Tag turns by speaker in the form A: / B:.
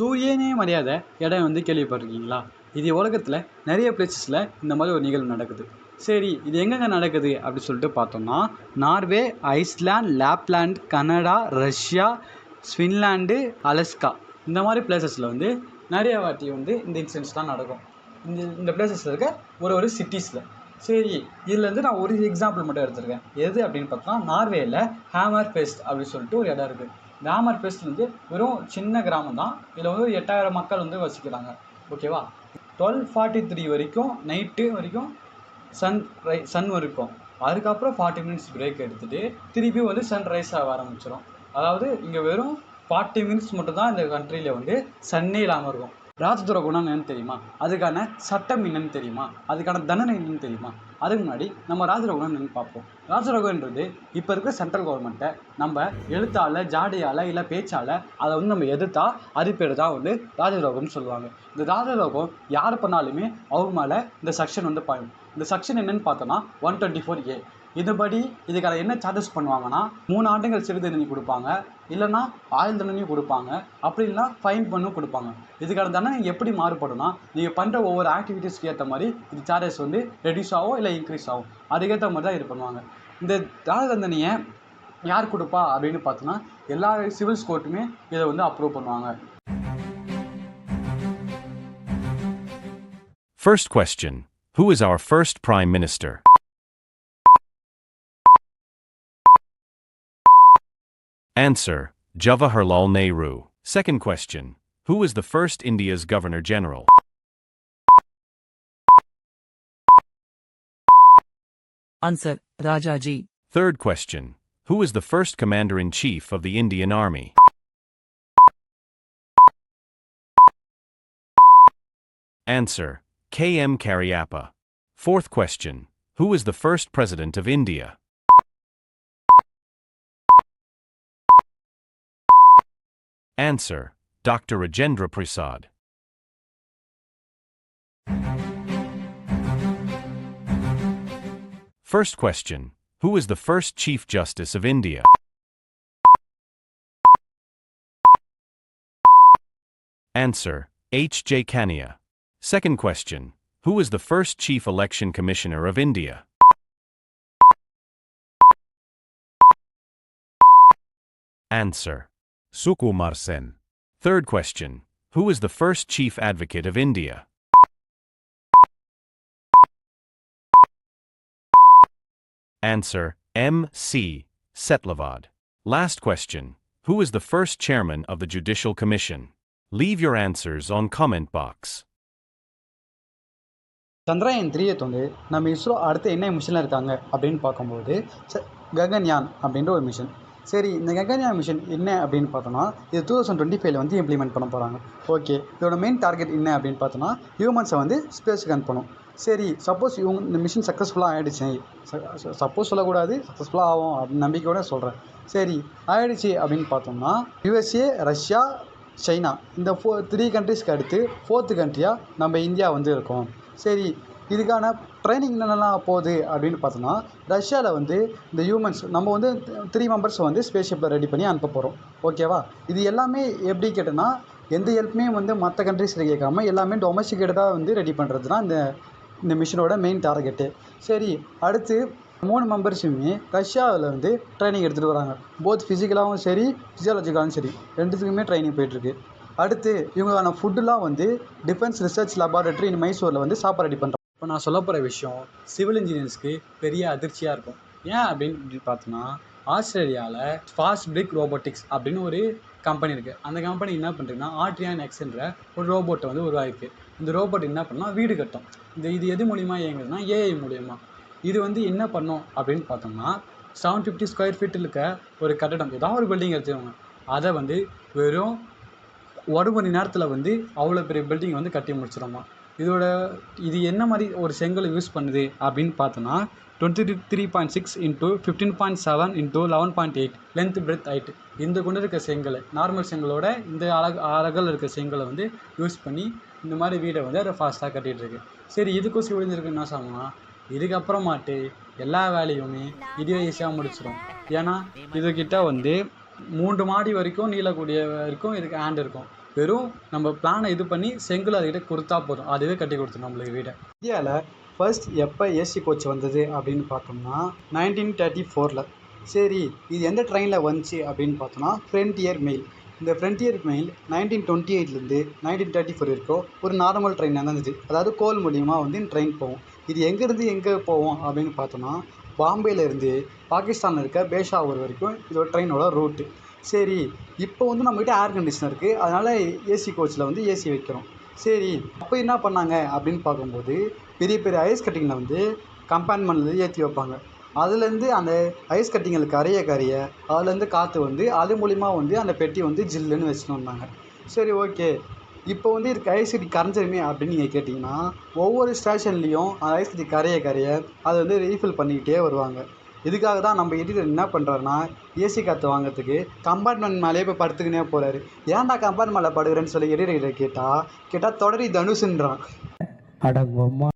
A: சூரியனே மரியாத இடம் வந்து கேள்விப்பட்டிருக்கீங்களா? இது உலகத்தில் நிறைய பிளேசஸில் இந்த மாதிரி ஒரு நிகழ்வு நடக்குது. சரி இது எங்கெங்கே நடக்குது அப்படின்னு சொல்லிட்டு பார்த்தோம்னா Norway Iceland Lapland Canada Russia ஸ்வின்லாண்டு Alaska இந்த மாதிரி பிளேசஸில் வந்து நிறைய வாட்டி வந்து இந்த இன்சிடென்ட்ஸ்லாம் நடக்கும். இந்த இந்த பிளேசஸில் இருக்க ஒரு ஒரு சிட்டிஸில் சரி இதுலேருந்து நான் ஒரு எக்ஸாம்பிள் மட்டும் எடுத்திருக்கேன். எது அப்படின்னு பார்த்தோம்னா நார்வேயில் ஹேமர் ஃபெஸ்ட் அப்படின்னு சொல்லிட்டு ஒரு இடம் இருக்குது கிராமர் ஹேமர் வந்து வெறும் சின்ன கிராமம் தான். இதில் வந்து ஒரு எட்டாயிரம் மக்கள் வந்து வசிக்கிறாங்க. ஓகேவா டுவெல் ஃபார்ட்டி த்ரீ வரைக்கும் நைட்டு வரைக்கும் சன் ரை சன் இருக்கும். அதுக்கப்புறம் ஃபார்ட்டி மினிட்ஸ் பிரேக் எடுத்துகிட்டு திருப்பி வந்து சன் ரைஸ் ஆக ஆரம்பிச்சிடும் அதாவது இங்கே வெறும் ஃபார்ட்டி மினிட்ஸ் மட்டும்தான் இந்த கண்ட்ரியில் வந்து சன்னே இல்லாமல் இருக்கும். ராஜதுர குணம் என்னன்னு தெரியுமா? அதுக்கான சட்டம் என்னன்னு தெரியுமா? அதுக்கான தண்டனை என்னன்னு தெரியுமா? அதுக்கு முன்னாடி நம்ம ராஜரகுணம் என்னன்னு பார்ப்போம். ராஜரகுன்றது இப்போ இருக்கிற சென்ட்ரல் கவர்மெண்ட்டை நம்ம எழுத்தால் ஜாடையால் இல்லை பேச்சால் அதை வந்து நம்ம எதிர்த்தா அது பேர் தான் வந்து ராஜரோகம்னு சொல்லுவாங்க. இந்த ராஜரோகம் யார் பண்ணாலுமே அவங்க மேலே இந்த செக்ஷன் வந்து பாயும். இந்த செக்ஷன் என்னன்னு பார்த்தோன்னா ஒன் டுவெண்ட்டி ஃபோர் ஏ இதுபடி இதுக்காக என்ன சார்ஜஸ் பண்ணுவாங்கன்னா மூணு ஆண்டுகள் சிறு தண்டனை கொடுப்பாங்க இல்லைன்னா ஆயுள் தண்டனையும் கொடுப்பாங்க அப்படி இல்லைனா ஃபைன் பண்ணும் கொடுப்பாங்க. இதுக்கான தண்டனை எப்படி மாறுபடும்னா நீங்கள் பண்ணுற ஒவ்வொரு ஆக்டிவிட்டீஸ்க்கு ஏற்ற மாதிரி இது சார்ஜஸ் வந்து ரெடியூஸ் ஆகும் இல்லை இன்க்ரீஸ் ஆகும். அதுக்கேற்ற மாதிரி தான் இது பண்ணுவாங்க. இந்த ஆயுள் தண்டனையை யார் கொடுப்பா அப்படின்னு பார்த்தோன்னா எல்லா சிவில்ஸ் கோர்ட்டுமே இதை வந்து அப்ரூவ் பண்ணுவாங்க.
B: First question Who is our first Prime Minister? Answer Jawaharlal Nehru. Second question who was the first India's Governor General?
C: Answer, Rajaji.
B: Third question who was the first Commander in Chief of the Indian Army? Answer K.M. Karyappa. Fourth question who was the first President of India? Answer Dr. Rajendra Prasad. First question Who is the first Chief Justice of India? Answer H. J. Kania. Second question Who is the first Chief Election Commissioner of India? Answer Sukumar Sen. Third question Who is the first Chief Advocate of India? Answer M. C. Setlavad. Last question Who is the first Chairman of the Judicial Commission? Leave your answers on comment box.
A: Chandrayaan த்ரீயை வந்து நம்ம இஸ்ரோ அடுத்து என்ன மிஷனில் இருக்காங்க அப்படின்னு பார்க்கும்போது ச ககன்யான் அப்படின்ற ஒரு மிஷன் சரி இந்த ககன்யான் மிஷன் என்ன அப்படின்னு பார்த்தோன்னா இது டூ தௌசண்ட் டுவெண்ட்டி ஃபைவ்ல வந்து இம்ப்ளிமெண்ட் பண்ண போகிறாங்க ஓகே இதோட மெயின் டார்கெட் என்ன அப்படின்னு பார்த்தோன்னா ஹியூமன்ஸை வந்து ஸ்பேஸுக்கு அனுப்பணும் சரி சப்போஸ் இவங்க இந்த மிஷின் சக்ஸஸ்ஃபுல்லாக ஆகிடுச்சு சப்போஸ் சொல்லக்கூடாது சக்ஸஸ்ஃபுல்லாக ஆகும் அப்படின்னு நம்பிக்கையோட சொல்கிறேன் சரி ஆகிடுச்சு அப்படின்னு பார்த்தோம்னா யுஎஸ்ஏ ரஷ்யா சைனா இந்த ஃபோ த்ரீ கண்ட்ரீஸ்க்கு அடுத்து ஃபோர்த்து கண்ட்ரியாக நம்ம இந்தியா வந்து இருக்கோம். சரி இதுக்கான ட்ரைனிங் என்னென்னலாம் போகுது அப்படின்னு பார்த்தோன்னா ரஷ்யாவில் வந்து இந்த ஹியூமன்ஸ் நம்ம வந்து த்ரீ மெம்பர்ஸ் வந்து ஸ்பேஸ் ஷிப்பில் ரெடி பண்ணி அனுப்ப போகிறோம் ஓகேவா இது எல்லாமே எப்படி கேட்டோன்னா எந்த ஹெல்ப்புமே வந்து மற்ற கண்ட்ரீஸில் கேட்காம எல்லாமே டொமஸ்டிகேட்டடாக வந்து ரெடி பண்ணுறது தான் இந்த இந்த மிஷினோட மெயின் டார்கெட்டு சரி அடுத்து மூணு மெம்பர்ஸுமே ரஷ்யாவில் வந்து ட்ரைனிங் எடுத்துகிட்டு வராங்க. போத் ஃபிசிக்கலாகவும் சரி ஃபிசியாலஜிக்கலாகவும் சரி. ரெண்டுத்துக்குமே ட்ரைனிங் போயிட்டுருக்கு. அடுத்து இவங்களுக்கான ஃபுட்டுலாம் வந்து டிஃபென்ஸ் ரிசர்ச் லெபார்ட்டரி இன் மைசூரில் வந்து சாப்பாடு ரெடி பண்ணுறாங்க இப்போ நான் சொல்ல போகிற விஷயம் சிவில் இன்ஜினியர்ஸ்க்கு பெரிய அதிர்ச்சியாக இருக்கும். ஏன் அப்படின்னு பார்த்தோன்னா ஆஸ்திரேலியாவில் ஃபாஸ்ட் பிரிக் ரோபோட்டிக்ஸ் அப்படின்னு ஒரு கம்பெனி இருக்குது அந்த கம்பெனி என்ன பண்ணுறதுன்னா ஆட்ரியான் எக்ஸ்ன்ற ஒரு ரோபோட்டை வந்து உருவாயிருக்கு. இந்த ரோபோட் என்ன பண்ணால் வீடு கட்டும். இந்த இது எது மூலியமாக இயங்குதுன்னா ஏஐ மூலியமாக இது வந்து என்ன பண்ணும் அப்படின்னு பார்த்தோம்னா செவன் ஃபிஃப்டி ஸ்கொயர் ஃபீட்டில் இருக்க ஒரு கட்டடம் ஏதாவது ஒரு பில்டிங் எடுத்துக்கோங்க. அதை வந்து வெறும் ஒரு மணி நேரத்தில் வந்து அவ்வளோ பெரிய பில்டிங் வந்து கட்டி முடிச்சிடமா இதோட இது என்ன மாதிரி ஒரு செங்கல் யூஸ் பண்ணுது அப்படின்னு பார்த்தோன்னா twenty three point six into fifteen point seven into eleven point eight length breadth height இந்த கொண்டு இருக்க செங்கல் நார்மல் செங்கலோட இந்த அழகு அழகில் இருக்க செங்கலை வந்து யூஸ் பண்ணி இந்த மாதிரி வீடை வந்து அதை ஃபாஸ்ட்டாக கட்டிகிட்டு இருக்கு சரி இதுக்கும் சிவிலிஞ்சிருக்கு என்ன சொல்லணும்னா இதுக்கப்புறமாட்டு எல்லா வேலையுமே இதுவே ஈஸியாக முடிச்சிடும் ஏன்னா இதுக்கிட்ட வந்து மூன்று மாடி வரைக்கும் நீளக்கூடிய வரைக்கும் இதுக்கு ஹேண்ட் இருக்கும். வெறும் நம்ம பிளானை இது பண்ணி செங்கல் அதுக்கிட்ட கொடுத்தா போதும். அதுவே கட்டி கொடுத்துரும் நம்மளுக்கு வீடை? இந்தியாவில் ஃபர்ஸ்ட் எப்போ ஏசி கோச் வந்தது அப்படின்னு பார்த்தோம்னா நைன்டீன் தேர்ட்டி ஃபோரில் சரி இது எந்த ட்ரெயினில் வந்துச்சு அப்படின்னு பார்த்தோம்னா ஃப்ரண்டியர் மெயில் இந்த ஃப்ரண்டியர் மெயில் நைன்டீன் டுவெண்ட்டி எயிட்லேருந்து நைன்டீன் தேர்ட்டி ஃபோர் வரைக்கும் ஒரு நார்மல் ட்ரெயின் இருந்துச்சு அதாவது கோல் மூலியமாக வந்து ட்ரெயின் போகும். இது எங்கேருந்து எங்கே போவோம் அப்படின்னு பார்த்தோம்னா பாம்பேலேருந்து பாகிஸ்தானில் இருக்க பேஷாவூர் வரைக்கும் இதோட ட்ரெயினோட ரூட்டு சரி இப்போ வந்து நம்மக்கிட்ட ஏர் கண்டிஷனர் இருக்குது அதனால் ஏசி கோச்சில் வந்து ஏசி வைக்கிறோம். சரி அப்போ என்ன பண்ணாங்க? அப்படின்னு பார்க்கும்போது பெரிய பெரிய ஐஸ் கட்டிங்கில் வந்து கம்பார்ட்மெண்ட்டில் ஏற்றி வைப்பாங்க. அதுலேருந்து அந்த ஐஸ் கட்டிங்களை கரைய கரைய அதுலேருந்து காற்று வந்து அது மூலிமா வந்து அந்த பெட்டி வந்து ஜில்லுன்னு வச்சுட்டு வந்தாங்க. சரி ஓகே இப்போ வந்து இதுக்கு ஐஸ் கட்டி கரைஞ்சிருமே அப்படின்னு நீங்கள் கேட்டிங்கன்னா ஒவ்வொரு ஸ்டேஷன்லேயும் அந்த ஐஸ் கட்டி கரைய கரைய அதை வந்து ரீஃபில் பண்ணிக்கிட்டே வருவாங்க. இதுக்காக தான் நம்ம எடிட்டர் என்ன பண்ணுறாருன்னா ஏசி காற்று வாங்குறதுக்கு கம்பார்ட்மெண்ட் மேலேயே போய் படுத்துக்கினே போகிறாரு ஏன்டா கம்பார்ட்மெண்ட்டில் படுக்கிறேன்னு சொல்லி எடிட்டர் கேட்டால் கேட்டால் தொடரி தனுஷுன்றான்.
D: அடங்கம்மா